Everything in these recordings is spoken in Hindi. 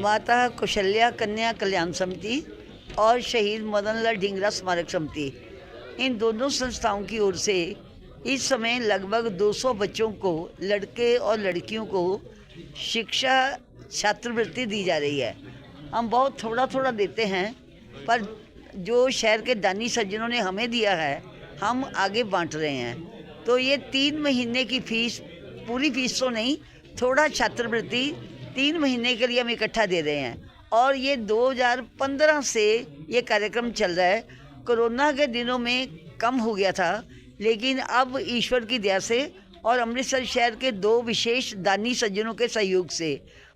माता, कौशल्या, कन्या कल्याण समिति और शहीद मदन लाल ढींगरा स्मारक समिति। इन दोनों संस्थाओं की ओर से इस समय लगभग 200 बच्चों को, लड़के और लड़कियों को शिक्षा छात्रवृत्ति दी जा रही है। हम बहुत थोड़ा थोड़ा देते हैं, पर जो शहर के दानी सज्जनों ने हमें दिया है, हम आगे बांट रहे हैं। तो ये तीन महीने की फ़ीस, पूरी फ़ीस तो नहीं, थोड़ा छात्रवृत्ति तीन महीने के लिए हम इकट्ठा दे रहे हैं। और ये 2015 से ये कार्यक्रम चल रहा है। कोरोना के दिनों में कम हो गया था, लेकिन अब ईश्वर की दया से और अमृतसर शहर के दो विशेष दानी सज्जनों के सहयोग से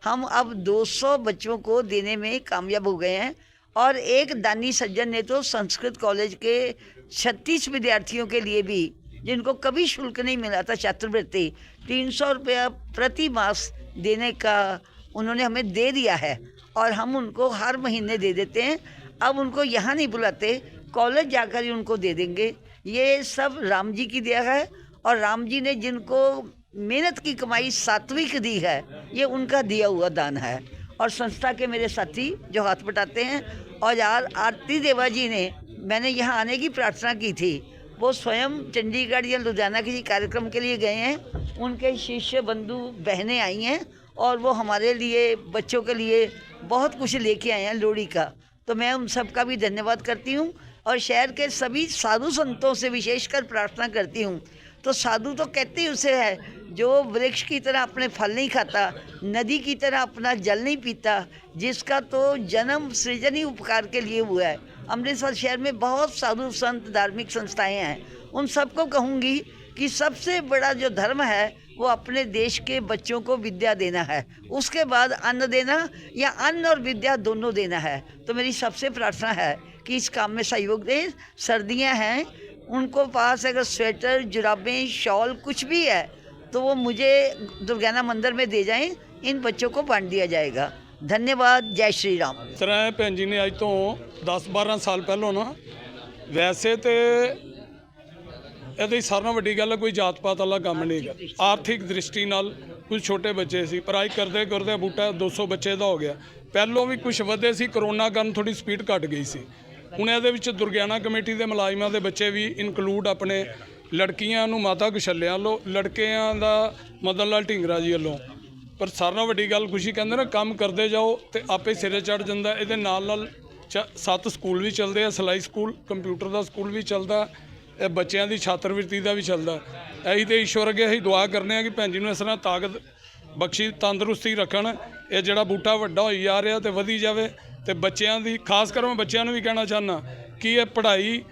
हम अब 200 बच्चों को देने में कामयाब हो गए हैं। और एक दानी सज्जन ने तो संस्कृत कॉलेज के 36 विद्यार्थियों के लिए भी जिनको कभी शुल्क नहीं मिला था छात्रवृत्ति, तीन सौ रुपया प्रति मास देने का उन्होंने हमें दे दिया है और हम उनको हर महीने दे देते हैं। अब उनको यहाँ नहीं बुलाते, कॉलेज जाकर ही उनको दे देंगे। ये सब राम जी की दया है और राम जी ने जिनको मेहनत की कमाई सात्विक दी है, ये उनका दिया हुआ दान है। और संस्था के मेरे साथी जो हाथ बटाते हैं, और यार आरती देवा जी ने, मैंने यहाँ आने की प्रार्थना की थी वो स्वयं चंडीगढ़ या लुधियाना किसी कार्यक्रम के लिए गए हैं। उनके शिष्य, बंधु, बहनें आई हैं और वो हमारे लिए, बच्चों के लिए बहुत कुछ लेके आए हैं लोहड़ी का। तो मैं उन सब का भी धन्यवाद करती हूँ और शहर के सभी साधु संतों से विशेषकर प्रार्थना करती हूँ। तो साधु तो कहते ही उसे है, जो वृक्ष की तरह अपने फल नहीं खाता, नदी की तरह अपना जल नहीं पीता, जिसका तो जन्म सृजन ही उपकार के लिए हुआ है। अमृतसर शहर में बहुत साधु संत, धार्मिक संस्थाएँ हैं। उन सबको कहूँगी कि सबसे बड़ा जो धर्म है, वो अपने देश के बच्चों को विद्या देना है। उसके बाद अन्न देना, या अन्न और विद्या दोनों देना है। तो मेरी सबसे प्रार्थना है कि इस काम में सहयोग दें। सर्दियाँ हैं, उनको पास अगर स्वेटर, जुराबें, शॉल कुछ भी है तो वो मुझे दुर्गाना मंदिर में दे जाएँ। इन बच्चों को बांट दिया जाएगा। ਧੰਨਵਾਦ, ਜੈ ਸ਼੍ਰੀ ਰਾਮ। ਤਰ੍ਹਾਂ ਭੈਣ ਜੀ ਨੇ ਅੱਜ ਤੋਂ 10-12 ਸਾਲ ਪਹਿਲਾਂ ਨਾ, ਵੈਸੇ ਤੇ ਇਹਦੀ ਸਾਰਿਆਂ ਨਾਲੋਂ ਵੱਡੀ ਗੱਲ ਹੈ ਕੋਈ ਜਾਤ ਪਾਤ ਵਾਲਾ ਕੰਮ ਨਹੀਂ ਹੈ ਆਰਥਿਕ ਦ੍ਰਿਸ਼ਟੀ ਨਾਲ ਕੁਝ ਛੋਟੇ ਬੱਚੇ ਸੀ, ਪਰ ਅੱਜ ਕਰਦੇ ਕਰਦੇ ਬੂਟਾ 200 ਬੱਚੇ ਦਾ ਹੋ ਗਿਆ। ਪਹਿਲੋਂ ਵੀ ਕੁਝ ਵਧੇ ਸੀ, ਕਰੋਨਾ ਕਾਰਨ ਥੋੜੀ ਸਪੀਡ ਘਟ ਗਈ ਸੀ। ਹੁਣ ਇਹਦੇ ਵਿੱਚ ਦੁਰਗਿਆਨਾ ਕਮੇਟੀ ਦੇ ਮੁਲਾਜ਼ਮਾਂ ਦੇ ਬੱਚੇ ਵੀ ਇਨਕਲੂਡ ਆਪਣੇ ਲੜਕੀਆਂ ਨੂੰ ਮਾਤਾ ਕੁਸ਼ਲਿਆਂ ਲੋ ਲੜਕਿਆਂ ਦਾ ਮਦਨ ਲਾਲ ਢਿੰਗਰਾ ਜੀ ਵੱਲੋਂ। ਪਰ ਸਾਰਿਆਂ ਨਾਲੋਂ ਵੱਡੀ ਗੱਲ ਖੁਸ਼ੀ ਕਹਿੰਦੇ ਨਾ, ਕੰਮ ਕਰਦੇ ਜਾਓ ਤੇ ਆਪੇ ਸਿਰੇ ਚੜ ਜਾਂਦਾ ਇਹਦੇ ਨਾਲ ਨਾਲ ਚ- ਸੱਤ ਸਕੂਲ ਵੀ ਚੱਲਦੇ ਆ, ਸਿਲਾਈ ਸਕੂਲ, ਕੰਪਿਊਟਰ ਦਾ ਸਕੂਲ ਵੀ ਚੱਲਦਾ, ਇਹ ਬੱਚਿਆਂ ਦੀ ਛਾਤਰਵਿਰਤੀ ਦਾ ਵੀ ਚੱਲਦਾ। ਇਹੀ ਤੇ ਈਸ਼ਵਰ ਅੱਗੇ ਅਸੀਂ ਦੁਆ ਕਰਨੇ ਆ ਕਿ ਭੈਣ ਜੀ ਨੂੰ ਇਸ ਤਰ੍ਹਾਂ ਤਾਕਤ ਬਖਸ਼ੀ, ਤੰਦਰੁਸਤੀ ਰੱਖਣ। ਇਹ ਜਿਹੜਾ ਬੂਟਾ ਵੱਡਾ ਹੋਈ ਜਾ ਰਿਹਾ ਤੇ ਵਧੀ ਜਾਵੇ ਤੇ ਬੱਚਿਆਂ ਦੀ, ਖਾਸ ਕਰ ਮੈਂ ਬੱਚਿਆਂ ਨੂੰ ਵੀ ਕਹਿਣਾ ਚਾਹੁੰਦਾ ਕਿ ਇਹ ਪੜ੍ਹਾਈ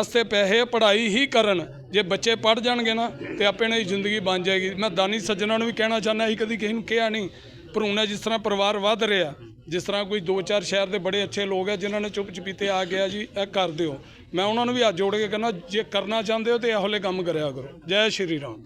ਅਸਤੇ ਪੈਸੇ, ਪੜ੍ਹਾਈ ਹੀ ਕਰਨ। ਜੇ ਬੱਚੇ ਪੜ੍ਹ ਜਾਣਗੇ ਨਾ, ਤੇ ਆਪੇ ਇਹਨਾਂ ਦੀ ਜ਼ਿੰਦਗੀ ਬਣ ਜਾਏਗੀ। ਮੈਂ ਦਾਨੀ ਸੱਜਣਾ ਨੂੰ ਵੀ ਕਹਿਣਾ ਚਾਹੁੰਦਾ ਸੀ ਕਦੀ ਕਿਸੇ ਨੂੰ ਕਿਹਾ ਨਹੀਂ। ਭਰੂਣਾ ਜਿਸ ਤਰ੍ਹਾਂ ਪਰਿਵਾਰ ਵੱਧ ਰਿਹਾ, ਜਿਸ ਤਰ੍ਹਾਂ ਕੋਈ ਦੋ ਚਾਰ ਸ਼ਹਿਰ ਦੇ ਬੜੇ ਅੱਛੇ ਲੋਕ ਆ, ਜਿਨ੍ਹਾਂ ਨੇ ਚੁੱਪ ਚਪੀਤੇ ਆ ਗਿਆ ਜੀ, ਇਹ ਕਰ ਦਿਓ। ਮੈਂ ਉਹਨਾਂ ਨੂੰ ਵੀ ਹੱਥ ਜੋੜ ਕੇ ਕਹਿੰਦਾ, ਜੇ ਕਰਨਾ ਚਾਹੁੰਦੇ ਹੋ ਤੇ ਇਹੋ ਜਿਹੇ ਕੰਮ ਕਰਿਆ ਕਰੋ। ਜੈ ਸ਼੍ਰੀ ਰਾਮ।